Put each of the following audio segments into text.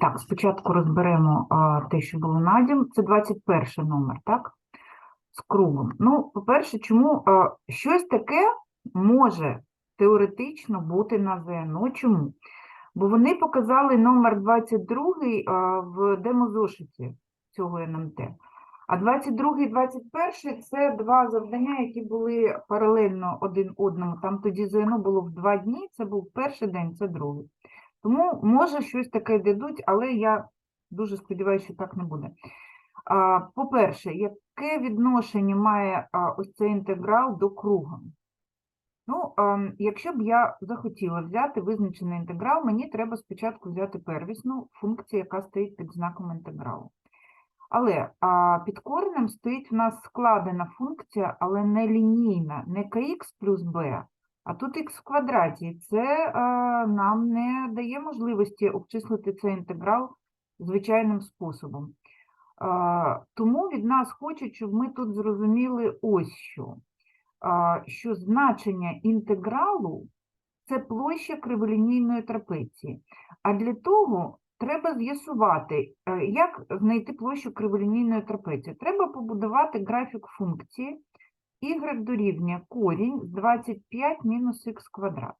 Так, спочатку розберемо а, те, що було надім. Це 21 номер, так? З кругом. Ну, по-перше, чому а, щось таке може теоретично бути на ЗНО? Чому? Бо вони показали номер 22 а, в демозошиті цього НМТ. А 22 і 21 це два завдання, які були паралельно один одному. Там тоді ЗНО було в два дні, це був перший день, це другий. Тому може щось таке дадуть, але я дуже сподіваюся, що так не буде. По-перше, яке відношення має ось цей інтеграл до круга? Ну, якщо б я захотіла взяти визначений інтеграл, мені треба спочатку взяти первісну функцію, яка стоїть під знаком інтегралу. Але під коренем стоїть в нас складена функція, але не лінійна, не kx плюс b, а тут х в квадраті. Це а, нам не дає можливості обчислити цей інтеграл звичайним способом. А, Тому від нас хочуть, щоб ми тут зрозуміли ось що. А, Що значення інтегралу це площа криволінійної трапеції. А для того треба з'ясувати, е, як знайти площу криволінійної трапеції. Треба побудувати графік функції y дорівнює корінь з 25 мінус х квадрат.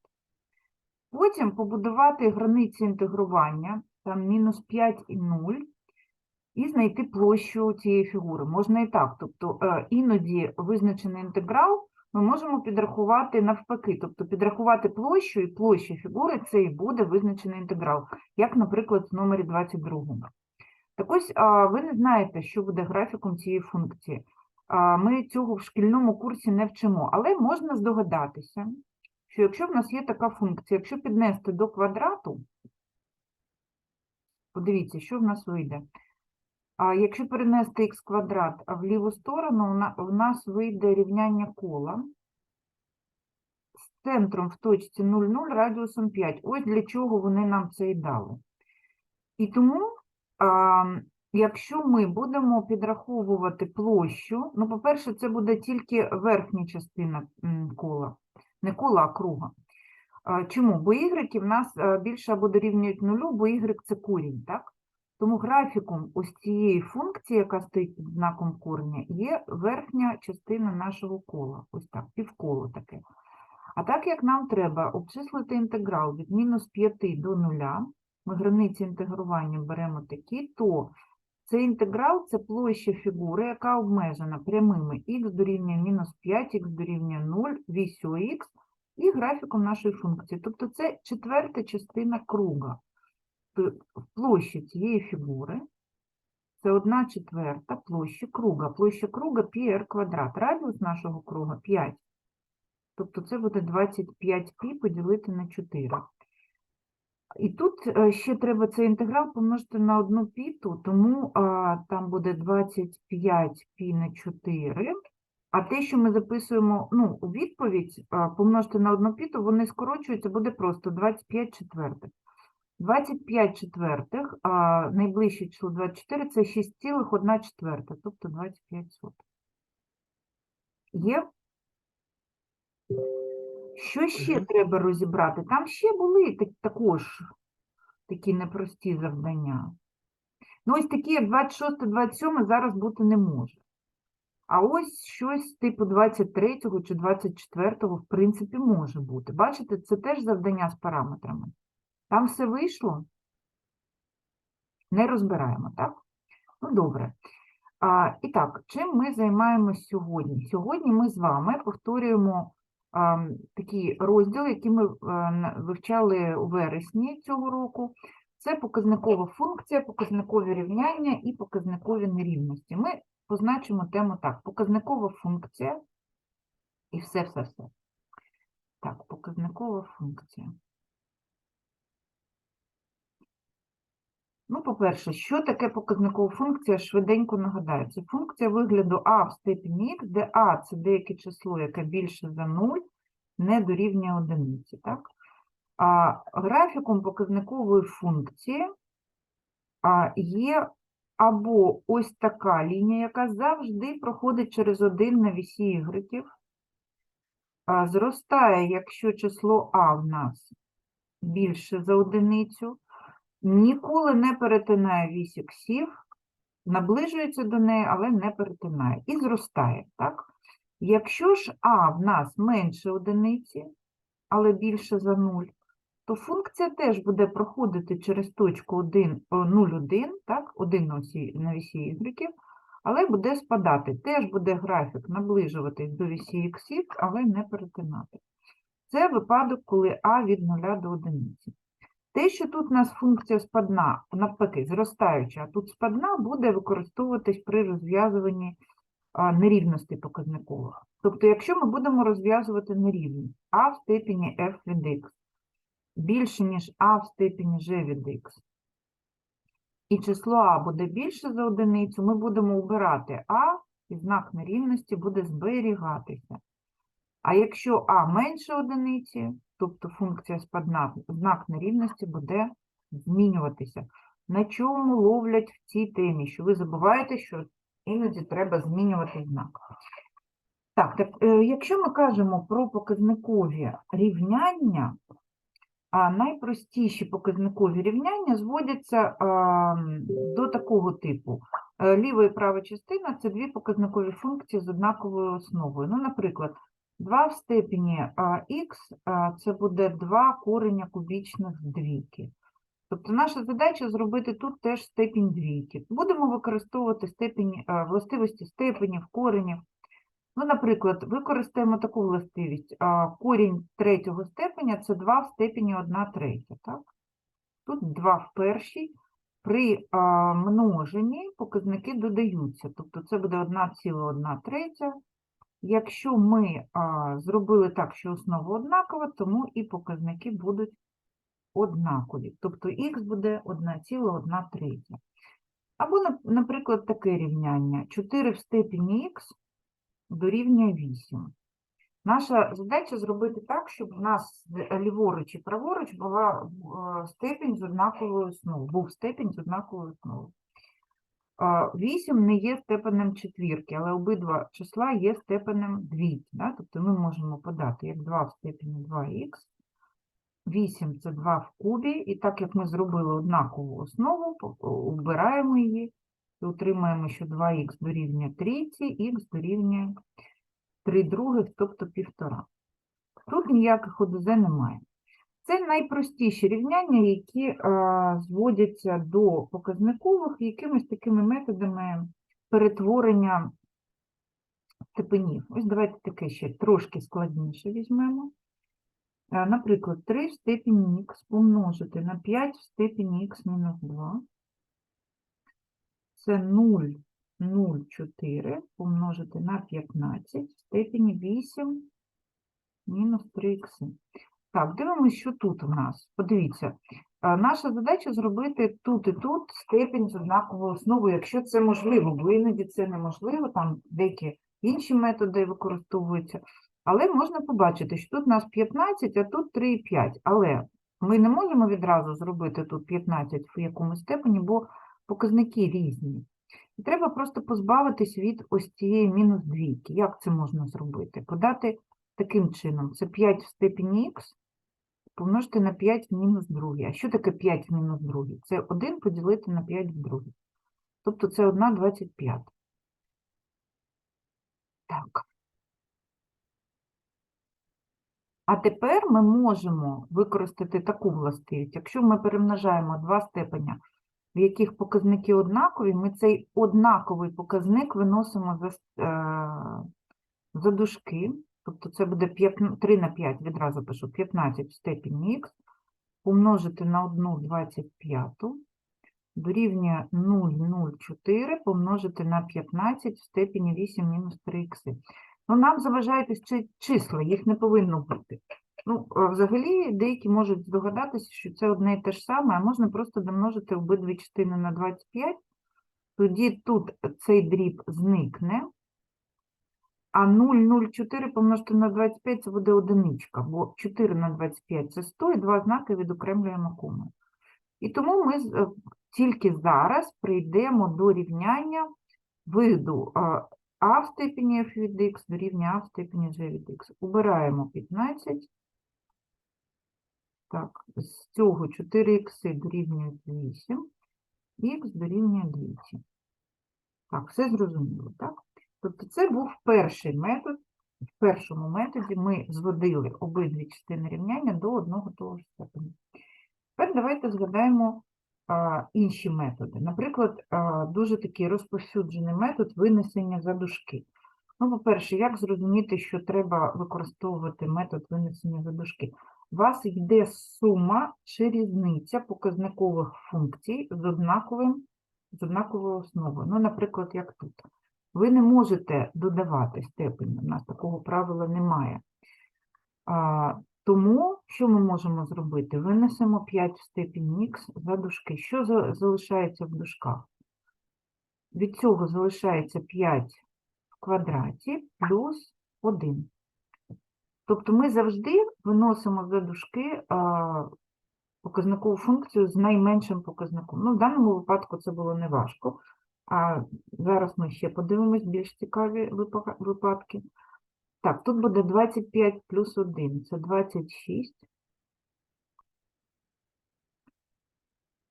Потім побудувати границі інтегрування, там мінус 5 і 0, і знайти площу цієї фігури. Можна і так. Тобто е, іноді визначений інтеграл ми можемо підрахувати навпаки, тобто підрахувати площу і площа фігури це і буде визначений інтеграл, як, наприклад, в номері 22. Так ось ви не знаєте, що буде графіком цієї функції. Ми цього в шкільному курсі не вчимо, але можна здогадатися, що якщо в нас є така функція, якщо піднести до квадрату, подивіться, що в нас вийде. А якщо перенести х квадрат в ліву сторону, у нас вийде рівняння кола з центром в точці 0,0 радіусом 5. Ось для чого вони нам це і дали. І тому, якщо ми будемо підраховувати площу, ну, по-перше, це буде тільки верхня частина кола, не кола, а круга. Чому? Бо y в нас е, більше або дорівнюють нулю, бо y – це корінь, так? Тому графіком ось цієї функції, яка стоїть під знаком кореня, є верхня частина нашого кола. Ось так, півколо таке. А так як нам треба обчислити інтеграл від мінус 5 до 0, ми границі інтегрування беремо такі, то цей інтеграл – це площа фігури, яка обмежена прямими х дорівнює мінус 5, х дорівнює 0, вісю х і графіком нашої функції. Тобто це четверта частина круга п- площа цієї фігури це 1 четверта площі круга. Площа круга πr квадрат. Радіус нашого круга 5. Тобто це буде 25π поділити на 4. І тут е, ще треба цей інтеграл помножити на одну піту, тому а, там буде 25π на 4. А те, що ми записуємо ну, у відповідь, а, помножити на одну піту, вони скорочуються, буде просто 25 четвертих. 25 четвертих, а найближче число 24 це 6,1 четверта, тобто 25 сотих. Є? Що ще треба розібрати? Там ще були так, також такі непрості завдання. Ну, ось такі, як 26, 27 зараз бути не може. А ось щось типу 23 чи 24 в принципі може бути. Бачите, це теж завдання з параметрами. Там все вийшло? Не розбираємо, так? Ну, добре. А, і так, чим ми займаємось сьогодні? Сьогодні ми з вами повторюємо такий розділ, який ми е, вивчали у вересні цього року. Це показникова функція, показникові рівняння і показникові нерівності. Ми позначимо тему так: показникова функція і все, все, все. Так, показникова функція. Ну, по-перше, що таке показникова функція? Швиденько нагадаю. Це функція вигляду а в степені х, де а це деяке число, яке більше за 0, не дорівнює одиниці. Так? А графіком показникової функції є або ось така лінія, яка завжди проходить через один на вісі ігреків, зростає, якщо число а в нас більше за одиницю, ніколи не перетинає вісь іксів, наближується до неї, але не перетинає. І зростає, так? Якщо ж а в нас менше одиниці, але більше за 0, то функція теж буде проходити через точку 1, 0,1, так, 1 на на вісі y, але буде спадати. Теж буде графік наближуватись до вісі іксів, але не перетинати. Це випадок, коли а від 0 до 1. Те, що тут у нас функція спадна, навпаки, зростаюча, а тут спадна, буде використовуватись при розв'язуванні нерівностей показникових. Тобто, якщо ми будемо розв'язувати нерівність а в степені f від x більше, ніж а в степені g від x, і число а буде більше за одиницю, ми будемо обирати а, і знак нерівності буде зберігатися. А якщо а менше одиниці, тобто функція спадна, знак нерівності буде змінюватися. На чому ловлять в цій темі? Що ви забуваєте, що іноді треба змінювати знак. Так, так е, якщо ми кажемо про показникові рівняння, а найпростіші показникові рівняння зводяться до такого типу. Е, Ліва і права частина – це дві показникові функції з однаковою основою. Ну, наприклад, 2 в степені х – це буде 2 кореня кубічних з двійки. Тобто наша задача зробити тут теж степінь двійки. Будемо використовувати степені, властивості степенів, коренів. Ну, наприклад, використаємо таку властивість. Корінь третього степеня – це 2 в степені 1 третя. Так? Тут 2 в першій. При множенні показники додаються. Тобто це буде 1,1 третя. Якщо ми зробили так, що основа однакова, тому і показники будуть однакові. Тобто х буде 1,1 третя. Або, наприклад, таке рівняння. 4 в степені х дорівнює 8. Наша задача зробити так, щоб у нас ліворуч і праворуч була е, степінь з однаковою основою, був степінь з однаковою основою. 8 не є степенем четвірки, але обидва числа є степенем двійки. Да? Тобто ми можемо подати як 2 в степені 2х, 8 – це 2 в кубі, і так як ми зробили однакову основу, убираємо її і отримаємо, що 2х дорівнює 3, х дорівнює 3 других, тобто півтора. Тут ніяких ОДЗ немає. Це найпростіші рівняння, які е, зводяться до показникових якимись такими методами перетворення степенів. Ось давайте таке ще трошки складніше візьмемо. Е, Наприклад, 3 в степені х помножити на 5 в степені х мінус 2. Це 0, 0, 4 помножити на 15 в степені 8 мінус 3 х. Так, дивимося, що тут у нас. Подивіться, е, наша задача зробити тут і тут степінь з однаковою основою, якщо це можливо, бо іноді це неможливо, там деякі інші методи використовуються. Але можна побачити, що тут у нас 15, а тут 3,5. Але ми не можемо відразу зробити тут 15 в якомусь степені, бо показники різні. І треба просто позбавитись від ось цієї мінус двійки. Як це можна зробити? Подати таким чином. Це 5 в степені х помножити на 5 в мінус другий. А що таке 5 в мінус другий? Це 1 поділити на 5 в другий. Тобто це 1,25. Так. А тепер ми можемо використати таку властивість. Якщо ми перемножаємо два степеня, в яких показники однакові, ми цей однаковий показник виносимо за, е, за дужки. Тобто це буде 5, 3 на 5, відразу пишу, 15 в степені х, помножити на 1,25 дорівнює 0,04 помножити на 15 в степені 8 мінус 3 х. Ну, нам заважають ці числа, їх не повинно бути. Ну, взагалі, деякі можуть здогадатися, що це одне і те ж саме, а можна просто домножити обидві частини на 25, тоді тут цей дріб зникне, а 0,04 помножити на 25 це буде одиничка, бо 4 на 25 це 100, і два знаки відокремлюємо комою. І тому ми е, тільки зараз прийдемо до рівняння виду а в степені f від x дорівнює а в степені g від x. Убираємо 15. Так, з цього 4х дорівнюють 8, х дорівнює 2. Так, все зрозуміло, так? Тобто це був перший метод. В першому методі ми зводили обидві частини рівняння до одного того ж степеня. Тепер давайте згадаємо а, інші методи. Наприклад, а, дуже такий розповсюджений метод винесення за дужки. Ну, по-перше, як зрозуміти, що треба використовувати метод винесення за дужки? У вас йде сума чи різниця показникових функцій з однаковим, з однаковою основою. Ну, наприклад, як тут. Ви не можете додавати степені, у нас такого правила немає. А, тому що ми можемо зробити? Винесемо 5 в степені х за дужки. Що за- залишається в дужках? Від цього залишається 5 в квадраті плюс 1. Тобто ми завжди виносимо за дужки показникову функцію з найменшим показником. Ну, в даному випадку це було неважко. А зараз ми ще подивимось більш цікаві випадки. Так, тут буде 25 плюс 1, це 26.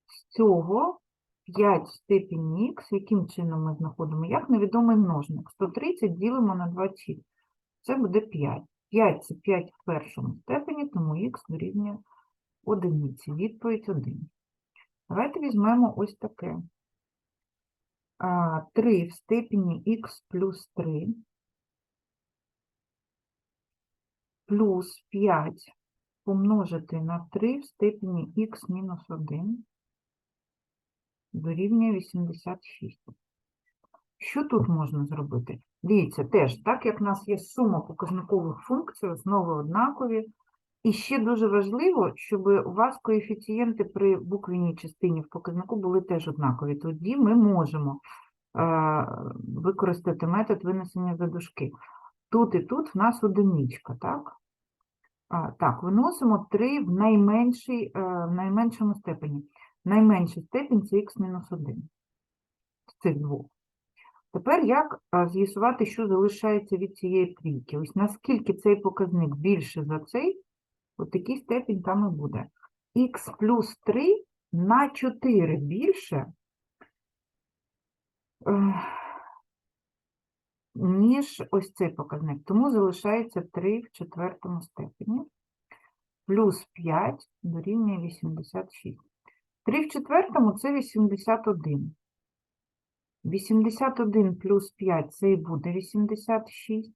З цього 5 в степені х, яким чином ми знаходимо? Як невідомий множник. 130 ділимо на 26. Це буде 5. 5 – це 5 в першому степені, тому х дорівнює одиниці. Відповідь 1. Давайте візьмемо ось таке. А, 3 в степені х плюс 3 плюс 5 помножити на 3 в степені х мінус 1 дорівнює 86. Що тут можна зробити? Дивіться, теж, так як в нас є сума показникових функцій, основи однакові. І ще дуже важливо, щоб у вас коефіцієнти при буквенній частині в показнику були теж однакові. Тоді ми можемо е, використати метод винесення за дужки. Тут і тут в нас одиничка, так? А, так, виносимо 3 в, найменший, е, в найменшому степені. Найменший степінь це х-1 з цих двох. Тепер як з'ясувати, що залишається від цієї трійки? Ось наскільки цей показник більше за цей, от такий степінь там і буде. х плюс 3 на 4 більше, е, ніж ось цей показник. Тому залишається 3 в четвертому степені. Плюс 5 дорівнює 86. 3 в четвертому – це 81. 81 плюс 5 це і буде 86.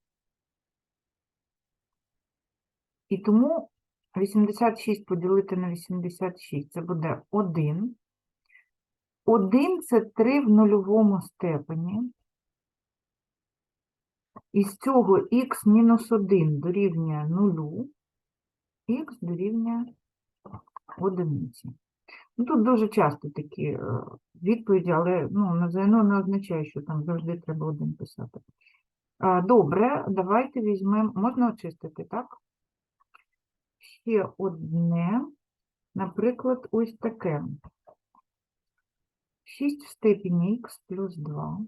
І тому 86 поділити на 86 це буде 1. 1 це 3 в нульовому степені. І з цього х мінус 1 дорівнює 0, х дорівнює 1. Ну, тут дуже часто такі е, відповіді, але ну, на ЗНО не означає, що там завжди треба один писати. Добре, давайте візьмемо, можна очистити, так? Ще одне, наприклад, ось таке. 6 в степені х плюс 2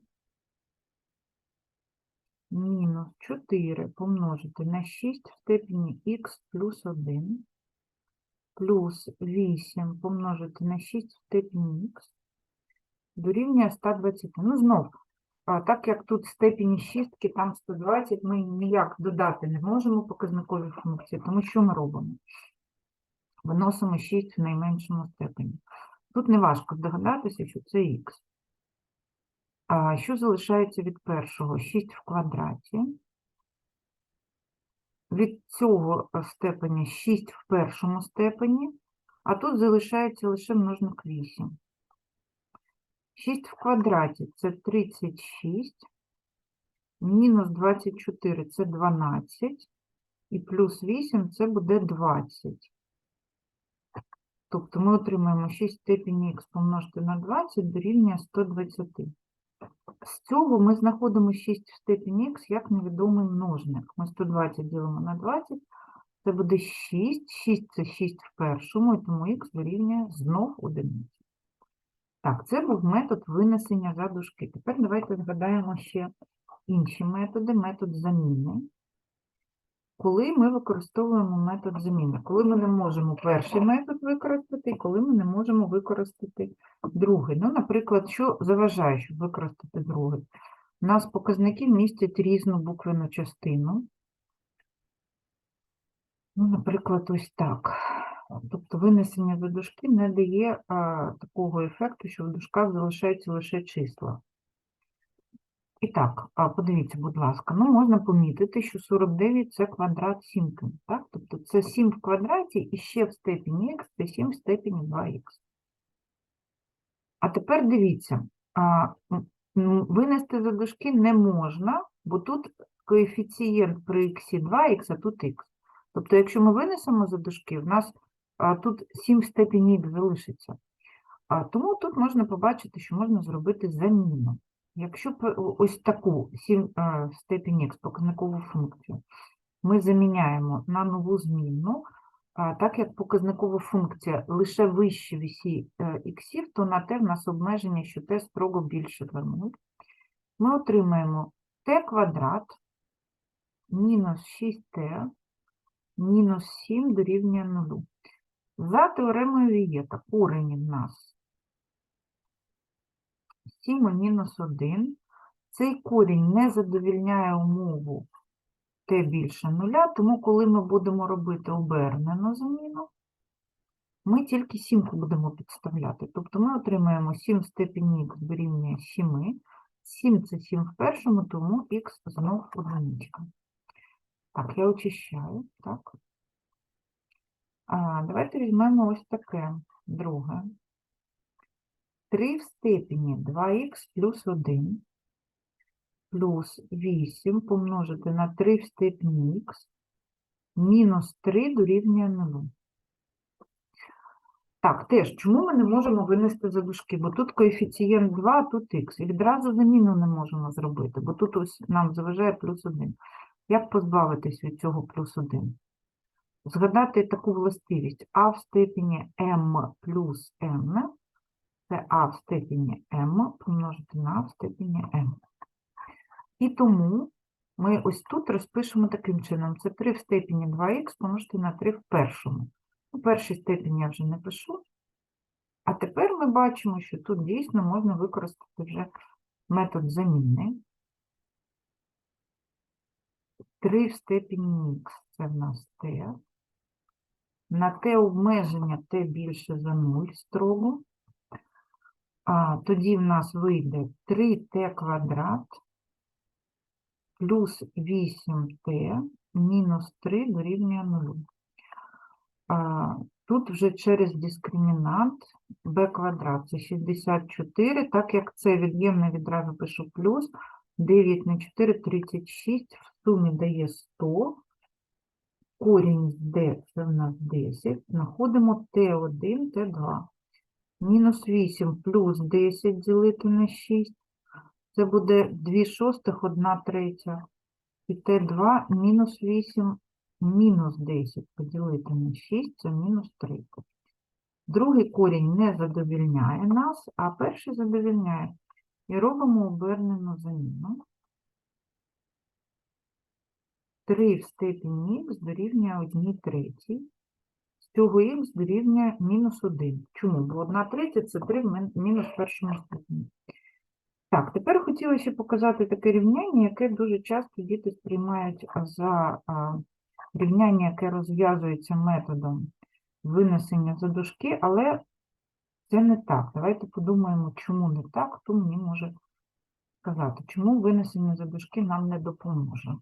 мінус 4 помножити на 6 в степені х плюс 1 плюс 8 помножити на 6 в степені х дорівнює 120. Ну, знов, а, так як тут степені шістки, там 120, ми ніяк додати не можемо показникові функції, тому що ми робимо? Виносимо 6 в найменшому степені. Тут не важко здогадатися, що це х. А що залишається від першого? 6 в квадраті. Від цього степеня 6 в першому степені, а тут залишається лише множник 8. 6 в квадраті – це 36, мінус 24 – це 12, і плюс 8 – це буде 20. Тобто ми отримаємо 6 в степені х помножити на 20 дорівнює 120. З цього ми знаходимо 6 в степені х як невідомий множник. Ми 120 ділимо на 20, це буде 6. 6 – це 6 в першому, і тому х дорівнює знов одиниці. Так, це був метод винесення за дужки. Тепер давайте згадаємо ще інші методи. Метод заміни. коли ми використовуємо метод заміни. Коли ми не можемо перший метод використати, і коли ми не можемо використати другий. Ну, наприклад, що заважає, щоб використати другий? У нас показники містять різну буквену частину. Ну, наприклад, ось так. Тобто винесення за дужки не дає а, такого ефекту, що в дужках залишаються лише числа. І так, а, подивіться, будь ласка, ну можна помітити, що 49 – це квадрат сімки, так? Тобто це 7 в квадраті і ще в степені х це 7 в степені 2х. А тепер дивіться, а, м, винести за дужки не можна, бо тут коефіцієнт при х 2х, а тут х. Тобто, якщо ми винесемо за дужки, в нас тут 7 в степені х залишиться. Тому тут можна побачити, що можна зробити заміну. Якщо ось таку 7 е, в степені х показникову функцію ми заміняємо на нову змінну, так як показникова функція лише вище вісі е, іксів, то на t в нас обмеження, що t строго більше 0. Ми отримаємо t квадрат мінус 6t мінус 7 дорівнює 0. За теоремою Вієта корені в нас 7 мінус 1. Цей корінь не задовільняє умову t більше нуля, тому коли ми будемо робити обернену заміну, ми тільки сімку будемо підставляти. Тобто ми отримаємо 7 в степені х дорівнює 7. 7 – це 7 в першому, тому х знов одиничка. Так, я очищаю. Так. Давайте візьмемо ось таке друге. 3 в степені 2х плюс 1 плюс 8 помножити на 3 в степені х мінус 3 дорівнює 0. Так, теж, чому ми не можемо винести за дужки? Бо тут коефіцієнт 2, а тут х. І відразу заміну не можемо зробити, бо тут ось нам заважає плюс 1. Як позбавитись від цього плюс 1? Згадати таку властивість а в степені m плюс n це а в степені m помножити на а в степені m. І тому ми ось тут розпишемо таким чином. Це 3 в степені 2х помножити на 3 в першому. У першій степені я вже не пишу. А тепер ми бачимо, що тут дійсно можна використати вже метод заміни. 3 в степені х це в нас t. На t обмеження t більше за 0 строго. А, тоді в нас вийде 3t квадрат плюс 8t мінус 3 дорівнює 0. А, тут вже через дискримінант b квадрат це 64, так як це від'ємне відразу пишу плюс 9 на 4 – 36, в сумі дає 100. Корінь d це в нас 10. Знаходимо t1, t2. Мінус 8 плюс 10 ділити на 6. Це буде 2 шостих, 1 третя. І t2 мінус 8 мінус 10 поділити на 6 це мінус 3. Другий корінь не задовільняє нас, а перший задовільняє. І робимо обернену заміну. 3 в степені х дорівнює 1 третій. З цього х дорівнює мінус 1. Чому? Бо 1 третя – це 3 в мінус першому степені. Так, тепер хотілося показати таке рівняння, яке дуже часто діти сприймають за рівняння, яке розв'язується методом винесення за дужки, але це не так. Давайте подумаємо, чому не так, хто мені може сказати, чому винесення за дужки нам не допоможе.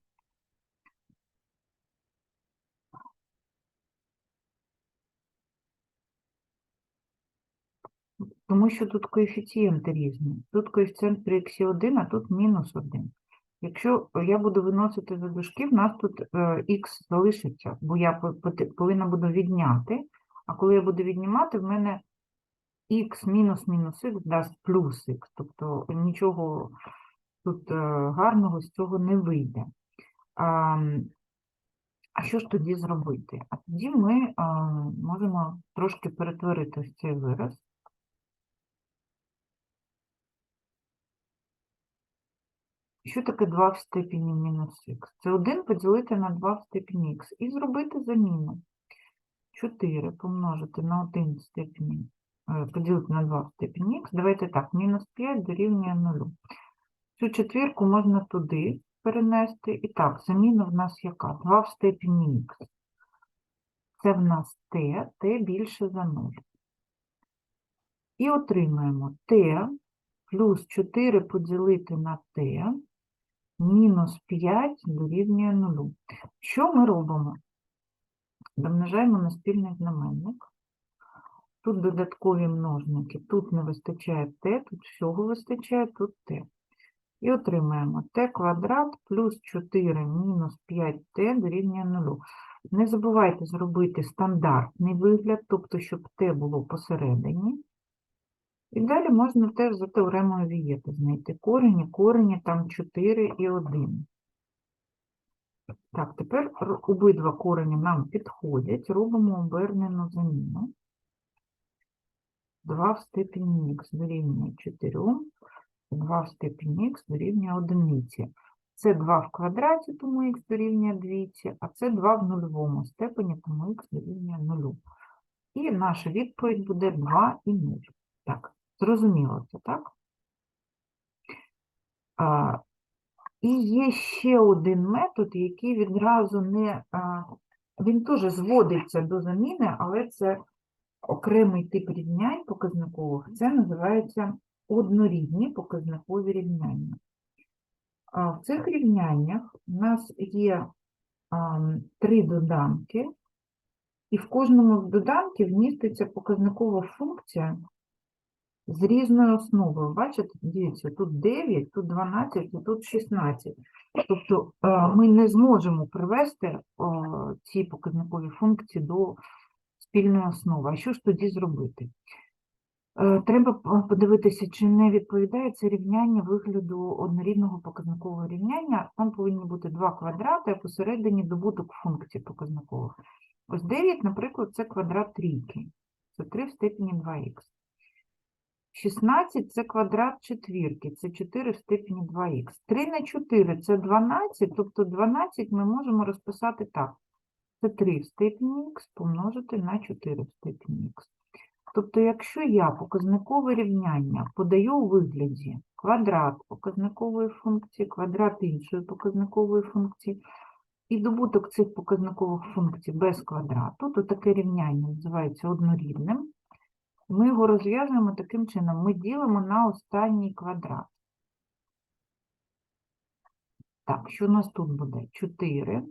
Тому що тут коефіцієнти різні. Тут коефіцієнт при х 1, а тут мінус 1. Якщо я буду виносити за дужки, в нас тут х залишиться, бо я повинна буду відняти, а коли я буду віднімати, в мене х мінус мінус х дасть плюс х. Тобто нічого тут е, гарного з цього не вийде. А, що ж тоді зробити? А тоді ми а, можемо трошки перетворити ось цей вираз. Що таке 2 в степені мінус х? Це 1 поділити на 2 в степені х і зробити заміну. 4 помножити на 1 в степені, е, поділити на 2 в степені х. Давайте так, мінус 5 дорівнює 0. Цю четвірку можна туди перенести. І так, заміна в нас яка? 2 в степені х. Це в нас t, t більше за 0. І отримаємо t плюс 4 поділити на t мінус 5 дорівнює 0. Що ми робимо? Домножаємо на спільний знаменник. Тут додаткові множники, тут не вистачає t, тут всього вистачає, тут t. І отримаємо t квадрат плюс 4 мінус 5t дорівнює 0. Не забувайте зробити стандартний вигляд, тобто, щоб t було посередині. І далі можна теж за теоремою Вієта знайти корені, корені там 4 і 1. Так, тепер обидва корені нам підходять, робимо обернену заміну. 2 в степені х дорівнює 4, 2 в степені х дорівнює 1. Це 2 в квадраті, тому х дорівнює 2, а це 2 в нульовому степені, тому х дорівнює 0. І наша відповідь буде 2 і 0. Так, зрозуміло це, так? А, і є ще один метод, який відразу не. А, він теж зводиться до заміни, але це окремий тип рівнянь показникових. Це називається однорідні показникові рівняння. А в цих рівняннях у нас є а, три доданки, і в кожному з доданків міститься показникова функція з різною основою. Бачите, дивіться, тут 9, тут 12 і тут 16. Тобто е, ми не зможемо привести е, ці показникові функції до спільної основи. А що ж тоді зробити? Е, Треба подивитися, чи не відповідає це рівняння вигляду однорідного показникового рівняння. Там повинні бути два квадрати, а посередині добуток функцій показникових. Ось 9, наприклад, це квадрат трійки. Це 3 в степені 2х. 16 – це квадрат четвірки, це 4 в степені 2х. 3 на 4 – це 12, тобто 12 ми можемо розписати так. Це 3 в степені х помножити на 4 в степені х. Тобто, якщо я показникове рівняння подаю у вигляді квадрат показникової функції, квадрат іншої показникової функції, і добуток цих показникових функцій без квадрату, то таке рівняння називається однорідним. Ми його розв'язуємо таким чином. Ми ділимо на останній квадрат. Так, що у нас тут буде? 4.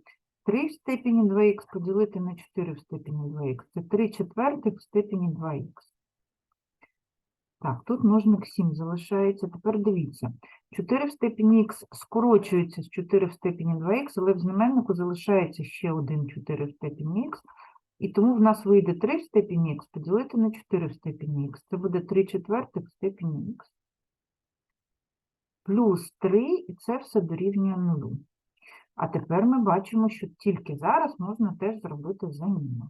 3 в степені 2х поділити на 4 в степені 2х. Це 3 четвертих в степені 2х. Так, тут множник 7 залишається. Тепер дивіться. 4 в степені х скорочується з 4 в степені 2х, але в знаменнику залишається ще один 4 в степені х. І тому в нас вийде 3 в степені х поділити на 4 в степені х. Це буде 3 четвертих в степені х. Плюс 3, і це все дорівнює 0. А тепер ми бачимо, що тільки зараз можна теж зробити заміну.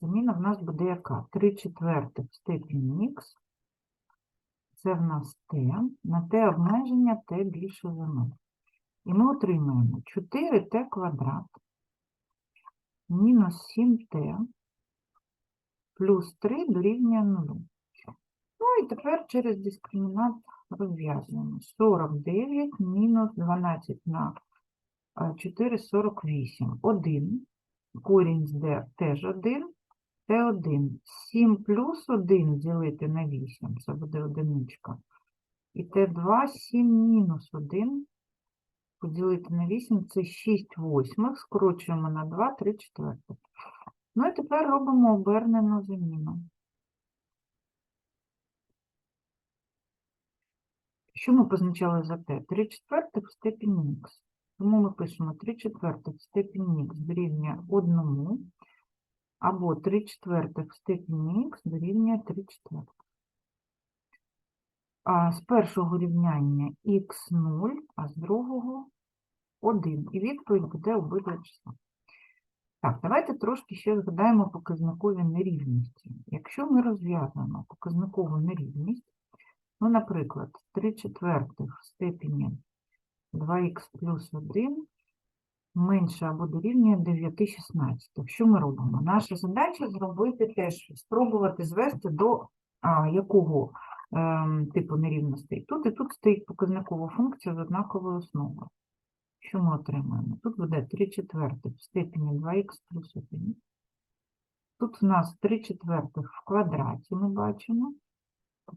Заміна в нас буде яка? 3 четвертих в степені х. Це в нас t. На t обмеження t більше за 0. І ми отримаємо 4t квадрат мінус 7t плюс 3 дорівнює 0. Ну і тепер через дискримінант розв'язуємо. 49 мінус 12 на е, 4 – 48. 1. Корінь з d теж 1. Це 1. 7 плюс 1 ділити на 8. Це буде одиничка. І Т2 7 мінус 1 поділити на 8 це 6 восьмих, скорочуємо на 2, 3 четвертих. Ну і тепер робимо обернену заміну. Що ми позначали за t? 3 четвертих в степені х. Тому ми пишемо 3 четвертих в степені х дорівнює 1, або 3 четвертих в степені х дорівнює 3 четвертих. А з першого рівняння х0, а з другого 1. І відповідь буде обидва числа. Так, давайте трошки ще згадаємо показникові нерівності. Якщо ми розв'язуємо показникову нерівність, ну, наприклад, 3 четвертих в степені 2х плюс 1 менше або дорівнює 9 16. Що ми робимо? Наша задача зробити теж, спробувати звести до а, якого ем, типу нерівностей. Тут і тут стоїть показникова функція з однаковою основою. Що ми отримаємо? Тут буде 3 четвертих в степені 2х плюс 1. Тут у нас 3 четвертих в квадраті ми бачимо.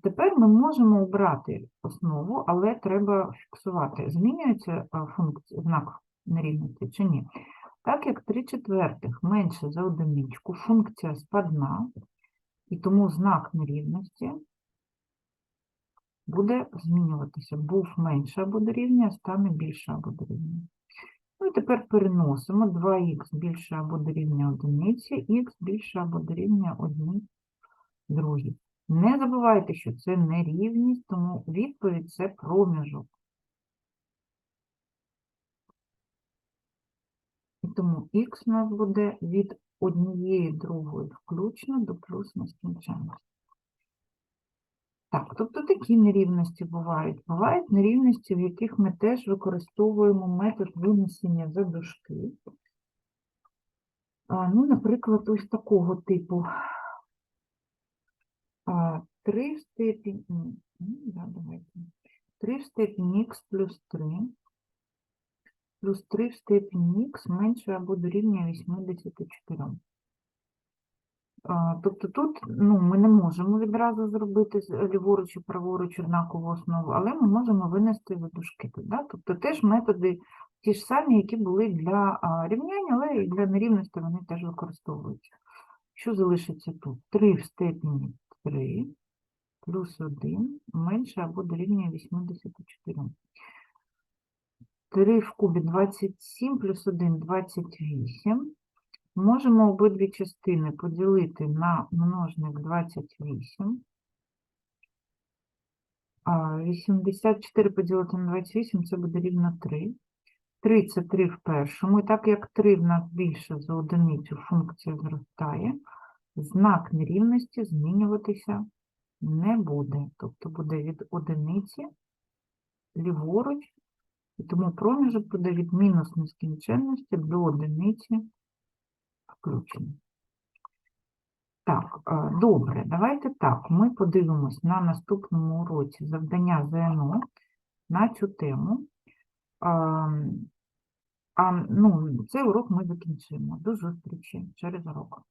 Тепер ми можемо обрати основу, але треба фіксувати, змінюється функція, знак нерівності чи ні. Так як 3 четвертих менше за одиничку, функція спадна, і тому знак нерівності буде змінюватися. Був менше або дорівнює, стане більше або дорівнює. Ну і тепер переносимо 2х більше або дорівнює одиниці, х більше або дорівнює 1 другій. Не забувайте, що це нерівність, тому відповідь це проміжок. І тому х у нас буде від однієї другої включно до плюс нескінченності. Так, тобто такі нерівності бувають. Бувають нерівності, в яких ми теж використовуємо метод винесення за дужки. Ну, наприклад, ось такого типу. 3 в степені, ні, ні, да, 3 в степені х плюс 3 плюс 3 в степені х менше або дорівнює 84. Тобто тут ну, ми не можемо відразу зробити ліворуч і праворуч однакову основу, але ми можемо винести тут. Да? Тобто теж методи ті ж самі, які були для а, рівнянь, але і для нерівності вони теж використовуються. Що залишиться тут? 3 в степені 3 плюс 1 менше або дорівнює 84. 3 в кубі 27 плюс 1 28. Можемо обидві частини поділити на множник 28. 84 поділити на 28 це буде рівно 3. 3 це 3 в першому. І так як 3 в нас більше за одиницю, функція зростає, знак нерівності змінюватися не буде. Тобто буде від одиниці ліворуч, і тому проміжок буде від мінус нескінченності до одиниці включено. Так, е, добре, давайте так. Ми подивимось на наступному уроці завдання ЗНО на цю тему. А, ну, цей урок ми закінчимо. До зустрічі через урок.